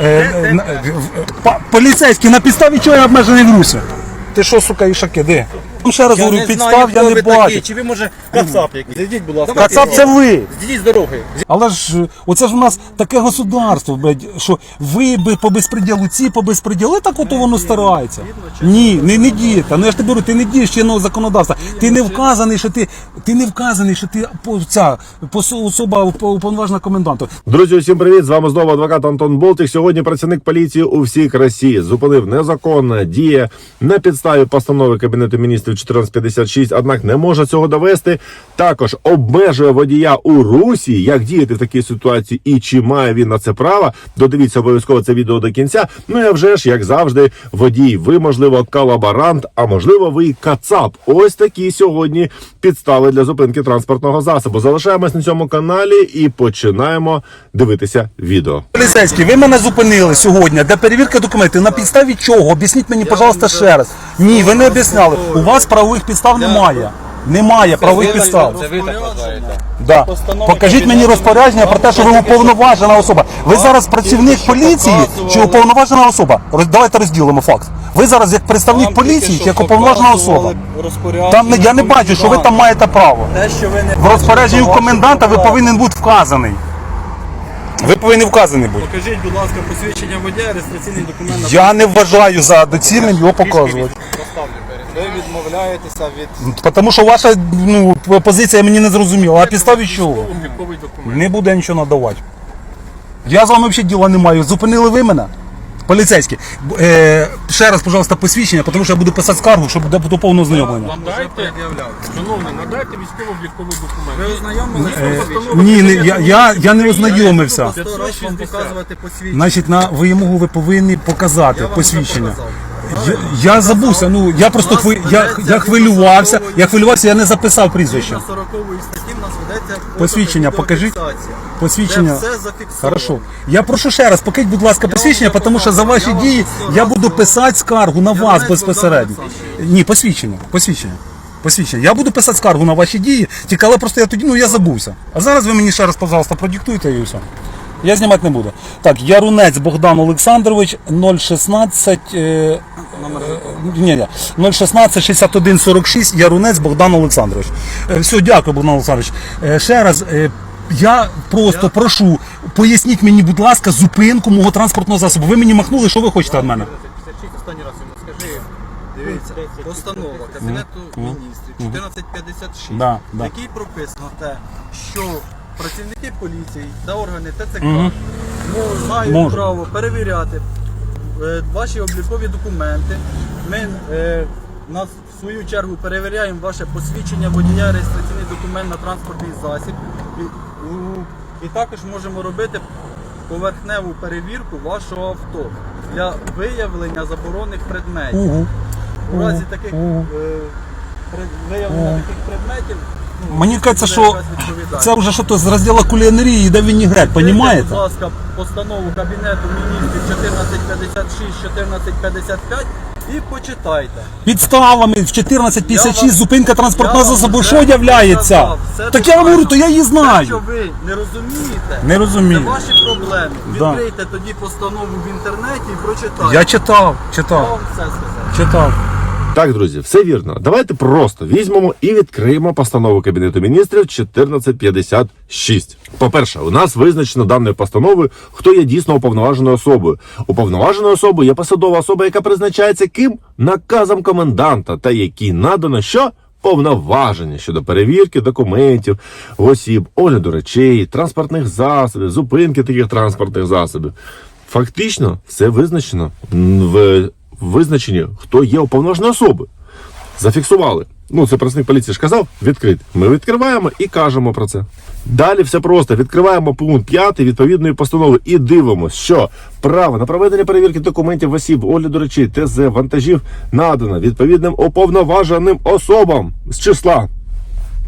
Е, е, на- е, в- па- Поліцейський, на підставі чого я обмежений в русі? Ти що, сука, ішаки, де? Ну, ще раз говорю, підстав я не бачу. Чи ви може кацап якийсь? Зайдіть, будь ласка. Кацап це ви. Зійдіть з дороги. Але ж оце ж у нас таке государство, блядь, що ви би по безпреділу, ці по безпреділу, так ото воно старається. Ні, не, не дієте. Ну я ж тебе говорю, ти не дієш чинного законодавства. Ти не вказаний, що ти, ти не вказаний, що ти по- ця посо- особа уп- уповноважена коменданту. Друзі, усім привіт! З вами знову адвокат Антон Болтик. Сьогодні працівник поліції у всій красі зупинив незаконна дія на підставі постанови Кабінету міністрів 1456, однак не може цього довести. Також обмежує водія у русі, як діяти в такій ситуації і чи має він на це право. Додивіться обов'язково це відео до кінця. Ну і вже ж, як завжди, водій, ви можливо колаборант, а можливо, ви і кацап. Ось такі сьогодні підстави для зупинки транспортного засобу. Залишаємось на цьому каналі і починаємо дивитися відео. Поліцейський, ви мене зупинили сьогодні для перевірки документів. На підставі чого? Об'ясніть мені, пожалуйста, ще раз. Ні, ви не об'ясняли. У вас правових підстав немає. Немає правових підстав. Це ви так вважаєте. Да. Покажіть мені розпорядження про те, що ви уповноважена особа. Ви зараз працівник поліції чи уповноважена особа? Роз- Давайте розділимо факт. Ви зараз як представник поліції чи як уповноважена особа. Там не- я не бачу, що ви там маєте право. Те, що ви не В розпорядженні у коменданта ви повинен бути вказаний. Ви повинні вказаний бути. Покажіть, будь ласка, посвідчення водія, реєстраційний документ. Я не вважаю за доцільним його показувати. Ви відмовляєтеся від Тому що ваша ну, позиція мені не зрозуміла. А підставі чого? обліковий документ. Не буде нічого надавати. Я з вами взагалі діла не маю. Зупинили ви мене? Поліцейські. Б- Е, ще раз, пожалуйста, посвідчення, тому що я буду писати скаргу, щоб буде до повного знайомлення. Вам вже. Шановний, надайте військово-обліковий документ. Ви ознайомилися Е, ні, не, я, я, я не ознайомився. Сто раз вам показувати посвідчення. Значить, на вимогу ви повинні показати Я вам посвідчення. показав. Я, я забувся, ну я просто хви, я, я хвилювався, я хвилювався, я не записав прізвище. 40 статті в нас ведеться Посвідчення покажіть. Посвідчення. Де все зафіксовано. Хорошо. Я прошу ще раз, покажіть, будь ласка, посвідчення, тому що за ваші я вам дії я буду писати скаргу на вас навіть безпосередньо. Ні, посвідчення, посвідчення. Посвідчення. Я буду писати скаргу на ваші дії, тільки але просто я тоді, ну я забувся. А зараз ви мені ще раз, пожалуйста, продиктуйте і все. Я знімати не буду. Так, Ярунець Богдан Олександрович 016. Е, е, ні, ні, 016 61 46 Ярунець Богдан Олександрович. Е, все, дякую, Богдан Олександрович. Е, ще раз. Е, я просто прошу, поясніть мені, будь ласка, зупинку мого транспортного засобу. Ви мені махнули, що ви хочете від мене? Останній раз йому скажи. Дивіться, постанова Кабінету міністрів 1456, Да, да. якій прописано те, що працівники поліції та органи ТЦК Мгм. мо- мають Можуть. право перевіряти е, ваші облікові документи. Ми е, нас в свою чергу перевіряємо ваше посвідчення водія, реєстраційний документ на транспортний засіб. І, у- і також можемо робити поверхневу перевірку вашого авто для виявлення заборонених предметів. Угу. У разі таких е, при- виявлення таких предметів. Мені кажеться, що це вже щось з розділу кулінарії йде вінігрет, понімаєте? Будь ласка, постанову Кабінету міністрів 1456, 1455 і почитайте. Підставами в 1456 Я зупинка транспортного я вам засобу вже що являється? сказав, все Так я вам говорю, то я її Те, що знаю. ви не розумієте, Не розумію. це ваші проблеми. Да. Відкрийте тоді постанову в інтернеті і прочитайте. Я читав, Я читав, вам все сказав. читав. Так, друзі, все вірно. Давайте просто візьмемо і відкриємо постанову Кабінету міністрів 1456. По-перше, у нас визначено даною постановою, хто є дійсно уповноваженою особою. Уповноваженою особою є посадова особа, яка призначається ким наказом коменданта, та якій надано що. Повноваження щодо перевірки документів, осіб, огляду речей, транспортних засобів, зупинки таких транспортних засобів. Фактично, все визначено в визначенні, хто є уповноваженою особою. Зафіксували. Ну, це працівник поліції ж казав, відкрити. Ми відкриваємо і кажемо про це. Далі все просто. Відкриваємо пункт 5 відповідної постанови і дивимося, що право на проведення перевірки документів осіб, огляду речей, ТЗ, вантажів надано відповідним уповноваженим особам з числа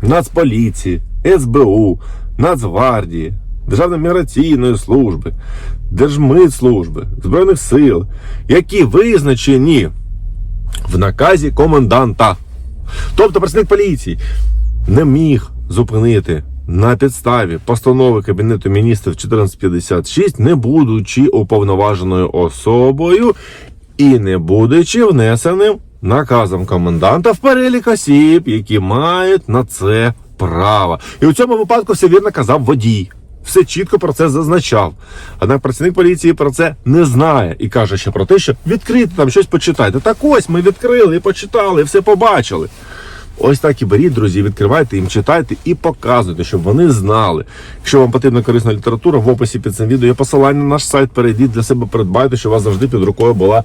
Нацполіції, СБУ, Нацгвардії, Державної міграційної служби, Держмитслужби, Збройних сил, які визначені в наказі коменданта. Тобто працівник поліції не міг зупинити на підставі постанови Кабінету міністрів 1456, не будучи уповноваженою особою і не будучи внесеним наказом коменданта в перелік осіб, які мають на це право. І у цьому випадку все вірно казав водій. Все чітко про це зазначав. Однак працівник поліції про це не знає і каже ще про те, що відкрити там щось почитайте. Так ось ми відкрили і почитали, і все побачили. Ось так і беріть, друзі, відкривайте їм, читайте і показуйте, щоб вони знали. Якщо вам потрібна корисна література, в описі під цим відео є посилання на наш сайт. Перейдіть для себе, придбайте, щоб у вас завжди під рукою була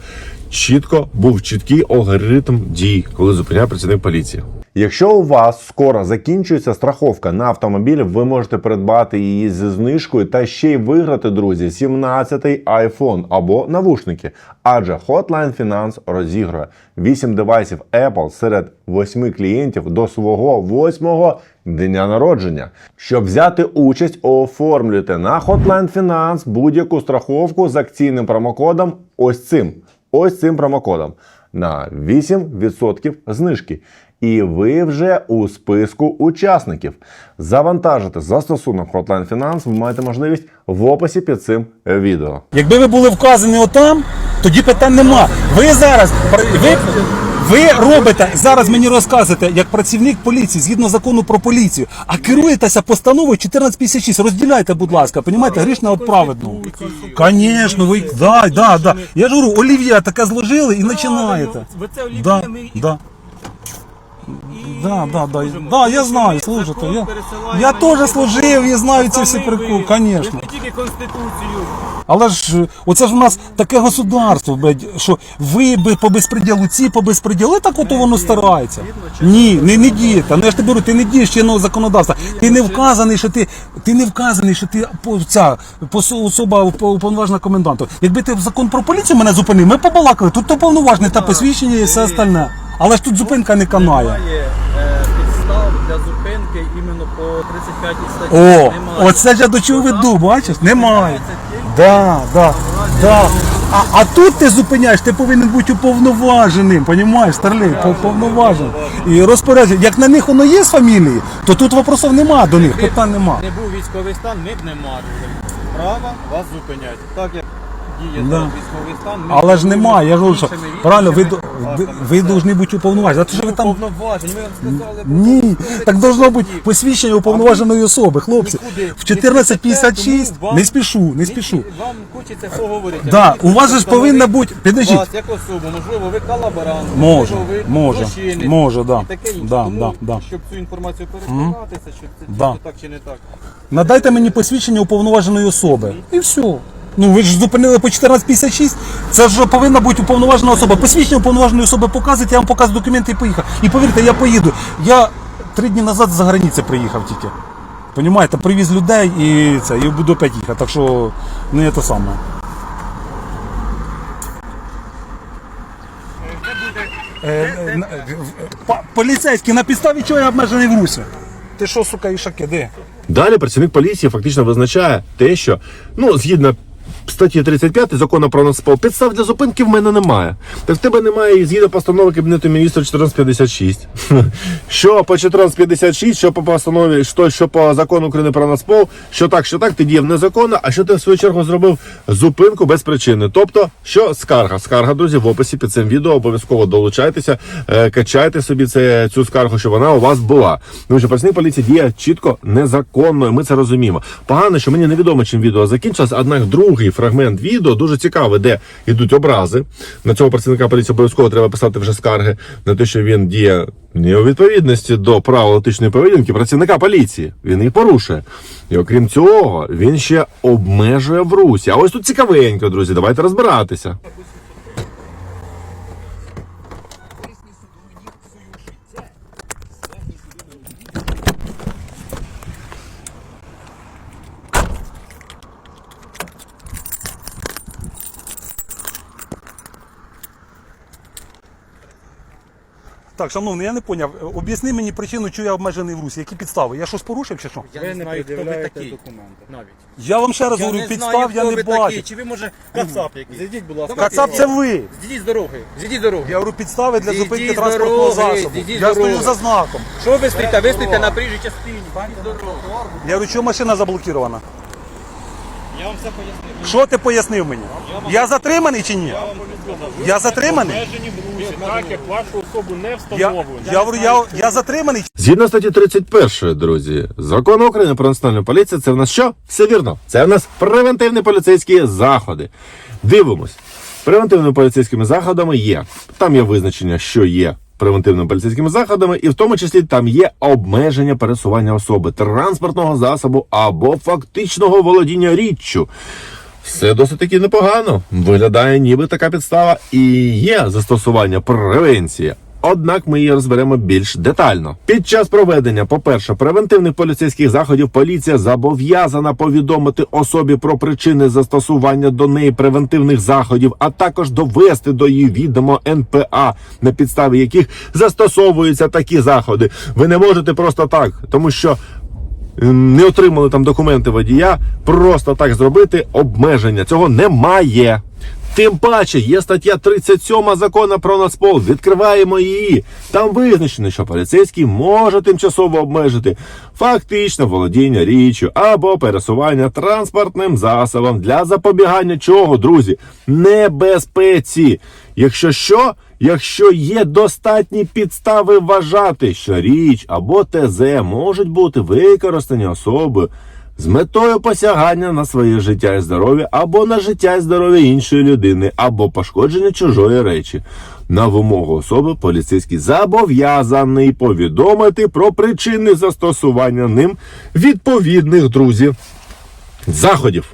чітко, був чіткий алгоритм дій, коли зупиняє працівник поліції. Якщо у вас скоро закінчується страховка на автомобіль, ви можете придбати її зі знижкою та ще й виграти, друзі, 17-й iPhone або навушники. Адже Hotline Finance розігрує 8 девайсів Apple серед 8 клієнтів до свого 8-го дня народження. Щоб взяти участь, оформлюйте на Hotline Finance будь-яку страховку з акційним промокодом ось цим. Ось цим промокодом на 8% знижки. І ви вже у списку учасників. Завантажити застосунок Hotline Finance ви маєте можливість в описі під цим відео. Якби ви були вказані отам, тоді питань нема. Ви зараз ви, ви робите зараз мені розказуєте як працівник поліції згідно закону про поліцію, а керуєтеся постановою 1456. Розділяйте, будь ласка, понімаєте, грішне від праведного. Звісно, ви да, да, да. Я ж говорю, олів'я таке зложили і починаєте. Ви це Да, да. Да, да, да, да, я знаю, служите. Я, я на теж інші служив і знаю ці всі ви. приколи, Ви звісно. не тільки Конституцію. Але ж е, оце ж у нас таке государство, блядь, що ви би по безпреділу, ці по безпреділу, так ото воно старається. Ні, не, не дієте. Ну я ж тобі говорю, ти не дієш чинного законодавства. Ти не вказаний, що ти, ти не вказаний, що ти по- ця посо- особа уп- уповноважена коменданту. Якби ти закон про поліцію мене зупинив, ми побалакали, тут то повноважне та посвідчення і все остальне. Але ж тут зупинка не канає. Немає е, підстав для зупинки іменно по 35 статті. О, Немає. оце ж я до чого веду, бачиш? Немає. Да, да, да. А, а тут ти зупиняєш, ти повинен бути уповноваженим, понімаєш, старлей, повноваженим. І розпорядження. Як на них воно є з фамілії, то тут вопросів нема до них, питань нема. Не був військовий стан, ми б не мали права вас зупиняти. Так діє Да. військовий стан, ми Але ж немає, я ж говорю, що іншими правильно, ви, до- ви, ви повинні бути уповноважені. А то, що ви там. Уповноважені, ми вам сказали. Ні, так должно бути посвідчення уповноваженої особи, хлопці. Нікуди В 1456 тому вам- не спішу, не спішу. Вам хочеться поговорити. Да, у вас же ж встановити повинна бути- підождіть. Вас як особу, можливо, ви колаборант, Може, можливо, ви може, злочинець може, да. і таке інше. Да, Тому, да, да. щоб цю інформацію переконатися, що це Да. дійсно так чи не так. Надайте мені посвідчення уповноваженої особи. І все. Ну ви ж зупинили по 1456. Це ж повинна бути уповноважена особа. Посвідчення уповноваженої особи показують, я вам показую документи і поїхав. І повірте, я поїду. Я три дні назад за границі приїхав тільки. Понімаєте, привіз людей і це, і буду опять їхати. Так що не те саме. Е, е, на- е, Поліцейський, на підставі чого я обмежений в русі? Ти що, сука, ішаки, де? Далі працівник поліції фактично визначає те, що ну згідно статті 35 закону про Нацпол, підстав для зупинки в мене немає. Так в тебе немає згідно постанови Кабінету міністрів 1456. Що по 1456, що по постанові, що, що по закону України про Нацпол, що так, що так, ти діяв незаконно, а що ти в свою чергу зробив зупинку без причини. Тобто, що скарга? Скарга, друзі, в описі під цим відео обов'язково долучайтеся, е, качайте собі це, цю скаргу, щоб вона у вас була. Тому що працівник поліції діє чітко незаконно, і ми це розуміємо. Погано, що мені невідомо, чим відео закінчилось, однак другий фрагмент відео дуже цікавий, де йдуть образи. На цього працівника поліції обов'язково треба писати вже скарги на те, що він діє не у відповідності до правил етичної поведінки працівника поліції. Він їх порушує. І окрім цього, він ще обмежує в русі. А ось тут цікавенько, друзі. Давайте розбиратися. Так, шановний, я не поняв. Об'ясни мені причину, чому я обмежений в русі. Які підстави? Я щось порушив чи що? Я Ви не не знаю, хто ви пред'являєте такий. документи. Навіть. Я вам ще раз Я говорю, не підстав знаю, я хто не ви бачу. такий. Чи ви може кацап якийсь? Зайдіть, будь ласка. Давайте Кацап це ви. Зійдіть з дороги. Зійдіть з дороги. Я говорю, підстави для Зійдіть зупинки з транспортного дороги, засобу. зійдіть з Я стою дороги. за знаком. Що ви стоїте? Ви стоїте на приїжджій частині. Зійдіть з дороги. Я говорю, чому машина заблокирована? Я вам все пояснив. Що ти пояснив мені? Я затриманий чи ні? Я затриманий? Обмежені в русі, так як вашу особу не Я, встановлено. я говорю, я, я затриманий. Згідно статті 31, друзі, закону України про національну поліцію, це в нас що? Все вірно. Це в нас превентивні поліцейські заходи. Дивимось. Превентивними поліцейськими заходами є. Там є визначення, що є превентивними поліцейськими заходами, і в тому числі там є обмеження пересування особи, транспортного засобу або фактичного володіння річчю. Все досить таки непогано. Виглядає, ніби така підстава і є застосування превенції. Однак ми її розберемо більш детально. Під час проведення, по-перше, превентивних поліцейських заходів поліція зобов'язана повідомити особі про причини застосування до неї превентивних заходів, а також довести до її відомо НПА, на підставі яких застосовуються такі заходи. Ви не можете просто так, тому що не отримали там документи водія, просто так зробити обмеження. Цього немає. Тим паче є стаття 37 закону про Нацпол. Відкриваємо її. Там визначено, що поліцейський може тимчасово обмежити фактично володіння річчю або пересування транспортним засобом для запобігання чого, друзі? Небезпеці. Якщо що, якщо є достатні підстави вважати, що річ або ТЗ можуть бути використані особою з метою посягання на своє життя і здоров'я, або на життя і здоров'я іншої людини, або пошкодження чужої речі. На вимогу особи поліцейський зобов'язаний повідомити про причини застосування ним відповідних друзів заходів.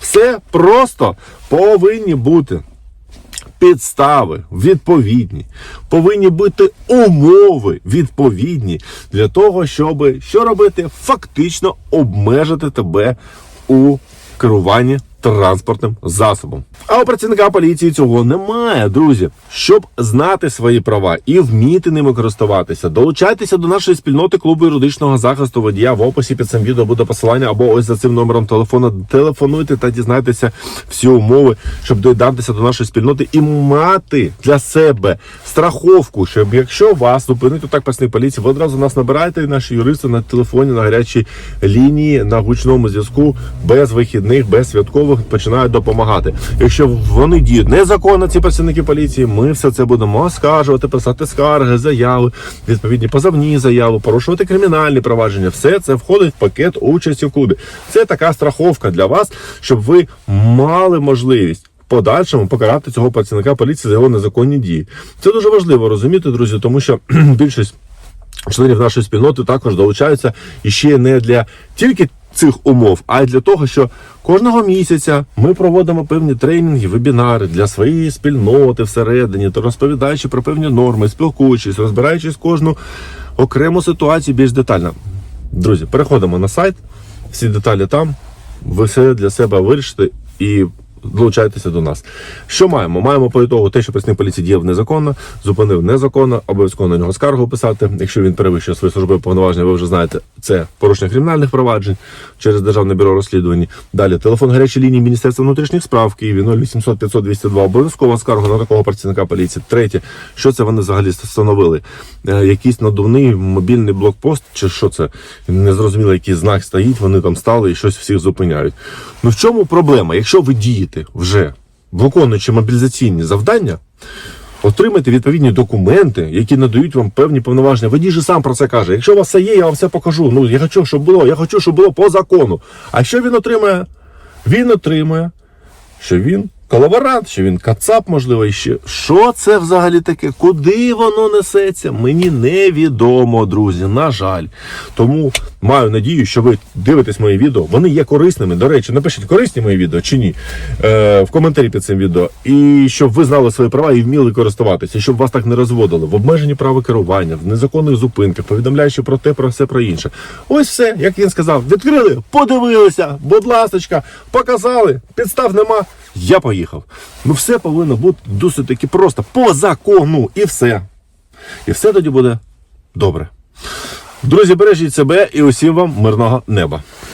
Все просто повинні бути підстави відповідні, повинні бути умови відповідні для того, щоб що робити, фактично обмежити тебе у керуванні транспортним засобом. А у працівника поліції цього немає, друзі. Щоб знати свої права і вміти ними користуватися, долучайтеся до нашої спільноти клубу юридичного захисту водія в описі під цим відео буде посилання або ось за цим номером телефону. Телефонуйте та дізнайтеся всі умови, щоб доєднатися до нашої спільноти і мати для себе страховку, щоб якщо вас зупинить так працівник поліції, ви одразу нас набираєте, наші юристи на телефоні, на гарячій лінії, на гучному зв'язку, без вихідних, без святкових починають допомагати. Якщо вони діють незаконно, ці працівники поліції, ми все це будемо оскаржувати, писати скарги, заяви, відповідні позовні заяви, порушувати кримінальні провадження. Все це входить в пакет участі в клубі. Це така страховка для вас, щоб ви мали можливість. Подальшому покарати цього працівника поліції за його незаконні дії. Це дуже важливо розуміти, друзі, тому що більшість членів нашої спільноти також долучаються і ще не для тільки цих умов, а й для того, що кожного місяця ми проводимо певні тренінги, вебінари для своєї спільноти всередині, то розповідаючи про певні норми, спілкуючись, розбираючись кожну окрему ситуацію більш детально. Друзі, переходимо на сайт, всі деталі там, ви все для себе вирішите і долучайтеся до нас. Що маємо? Маємо по ітогу те, що працівник поліції діяв незаконно, зупинив незаконно, обов'язково на нього скаргу писати. Якщо він перевищує свої службові повноваження, ви вже знаєте, це порушення кримінальних проваджень через Державне бюро розслідувань. Далі телефон гарячої лінії Міністерства внутрішніх справ Києві 0800 500 202. Обов'язково скаргу на такого працівника поліції. Третє, що це вони взагалі встановили? Е, якийсь надувний мобільний блокпост, чи що це? Незрозуміло, який знак стоїть, вони там стали і щось всіх зупиняють. Ну в чому проблема? Якщо ви дієте вже виконуючи мобілізаційні завдання, отримайте відповідні документи, які надають вам певні повноваження. Водій же сам про це каже. Якщо у вас все є, я вам все покажу. Ну я хочу, щоб було, я хочу, щоб було по закону. А що він отримає? Він отримує, що він колаборант, що він кацап, можливо, і. Що це взагалі таке? Куди воно несеться? Мені невідомо, друзі. На жаль. Тому маю надію, що ви дивитесь мої відео. Вони є корисними. До речі, напишіть, корисні мої відео чи ні е, в коментарі під цим відео. І щоб ви знали свої права і вміли користуватися, щоб вас так не розводили в обмеженні права керування, в незаконних зупинках, повідомляючи про те, про все про інше. Ось все, як він сказав, відкрили, подивилися, будь ласочка, показали, підстав нема. Я поїхав. Ну все повинно бути досить таки просто по закону і все. І все тоді буде добре. Друзі, бережіть себе і усім вам мирного неба.